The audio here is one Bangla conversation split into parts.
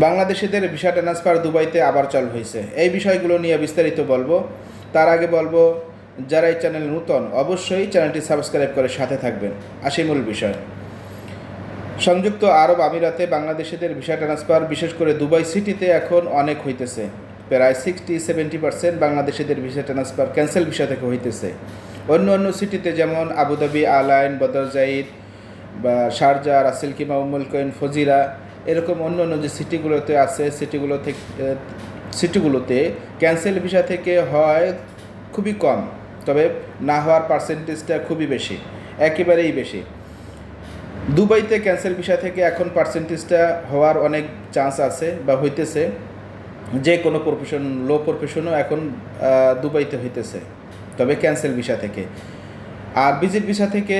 বাংলাদেশিদের ভিসা ট্রান্সফার দুবাইতে আবার চালু হয়েছে। এই বিষয়গুলো নিয়ে বিস্তারিত বলব। তার আগে বলব, যারা এই চ্যানেল নূতন, অবশ্যই চ্যানেলটি সাবস্ক্রাইব করে সাথে থাকবেন। আসি মূল বিষয়। সংযুক্ত আরব আমিরাতে বাংলাদেশিদের ভিসা ট্রান্সফার, বিশেষ করে দুবাই সিটিতে এখন অনেক হইতেছে। প্রায় সিক্সটি সেভেন্টি পার্সেন্ট বাংলাদেশিদের ভিসা ট্রান্সফার ক্যান্সেল ভিসা থেকে হইতেছে। অন্য অন্য সিটিতে যেমন আবুধাবি, আলাইন, বদর জাইদ বা Sharjah, Ras al Khaimah, Umm al Quwain Fujairah এরকম অন্য অন্য যে সিটিগুলোতে আছে, সিটিগুলো থেকে সিটিগুলোতে ক্যান্সেল ভিসা থেকে হয় খুবই কম, তবে না হওয়ার পার্সেন্টেজটা খুবই বেশি, একেবারেই বেশি। দুবাইতে ক্যান্সেল ভিসা থেকে এখন পার্সেন্টেজটা হওয়ার অনেক চান্স আছে বা হইতেছে, যে কোনো প্রফেশন লো প্রফেশনও এখন দুবাইতে হইতেছে, তবে ক্যান্সেল ভিসা থেকে। আর ভিজিট ভিসা থেকে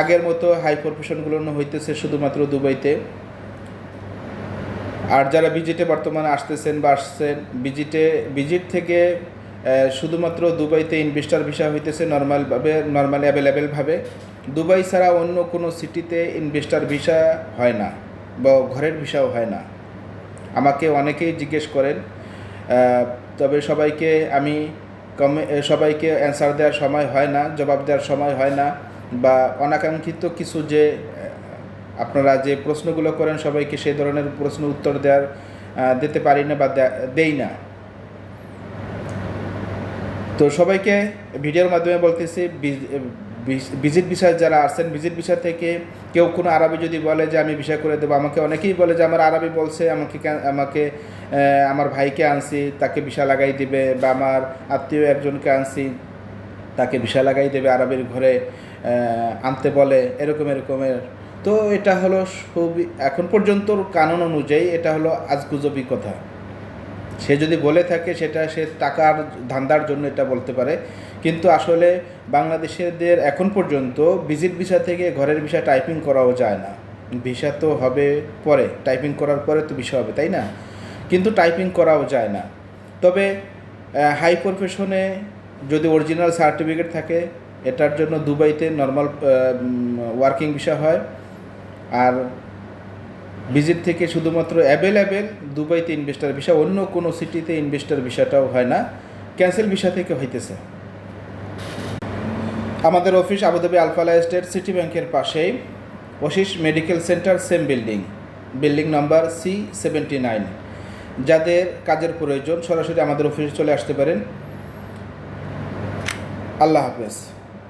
আগের মতো হাই প্রফেশনগুলো হইতেছে শুধুমাত্র দুবাইতে। আর যারা ভিজিটে বর্তমানে আসতেছেন বা আসছেন, ভিজিটে, ভিজিট থেকে শুধুমাত্র দুবাইতে ইনভেস্টার ভিসা হইতেছে নর্মালভাবে, নর্মালি অ্যাভেলেবেলভাবে দুবাই ছাড়া অন্য কোনো সিটিতে ইনভেস্টার ভিসা হয় না বা ঘরের ভিসাও হয় না। আমাকে অনেকেই জিজ্ঞেস করেন তবে সবাইকে আমি কমে সবাইকে অ্যান্সার দেওয়ার সময় হয় না, জবাব দেওয়ার সময় হয় না বা অনাকাঙ্ক্ষিত কিছু যে আপনারা যে প্রশ্নগুলো করেন সবাইকে সেই ধরনের প্রশ্ন উত্তর দেওয়ার দিতে পারি না বা দেই না। তো সবাইকে ভিডিওর মাধ্যমে বলতেছি ভিজিট বিষয় যারা আসছেন ভিজিট বিষয় থেকে কেউ কোনো আরবি যদি বলে যে আমি বিষয় করে দেবো, আমাকে অনেকেই বলে যে আমার আরবি বলছে, আমাকে আমাকে আমার ভাইকে আনছি, তাকে বিষা লাগাই দিবে বা আমার আত্মীয় একজনকে আনছি, তাকে বিষা লাগাই দেবে, আরবের ঘরে আনতে বলে, এরকম, এরকমের তো এটা হলো খুবই এখন পর্যন্ত কানুন অনুযায়ী এটা হলো আজগুজবি কথা। সে যদি বলে থাকে সেটা সে টাকার ধান্দার জন্য এটা বলতে পারে। কিন্তু আসলে বাংলাদেশের এখন পর্যন্ত ভিজিট ভিসা থেকে ঘরের ভিসা টাইপিং করাও যায় না। ভিসা তো হবে পরে, টাইপিং করার পরে তো ভিসা হবে, তাই না? কিন্তু টাইপিং করাও যায় না। তবে হাই প্রফেশনে যদি অরিজিনাল সার্টিফিকেট থাকে, এটার জন্য দুবাইতে নর্মাল ওয়ার্কিং ভিসা হয়। আর ভিজিট থেকে শুধুমাত্র অ্যাভেলেবেল দুবাইতে ইনভেস্টার ভিসা, অন্য কোনো সিটিতে ইনভেস্টার ভিসাটাও হয় না। ক্যান্সেল ভিসা থেকে হইতেছে। আমাদের office Abu Dhabi Al Falah estate city ব্যাংকের পাশেই। Oasis medical centre, same building. Building number C seventy nine. যাদের কাজের প্রয়োজন সরাসরি আমাদের অফিসে চলে আসতে পারেন। আল্লাহ হাফেজ।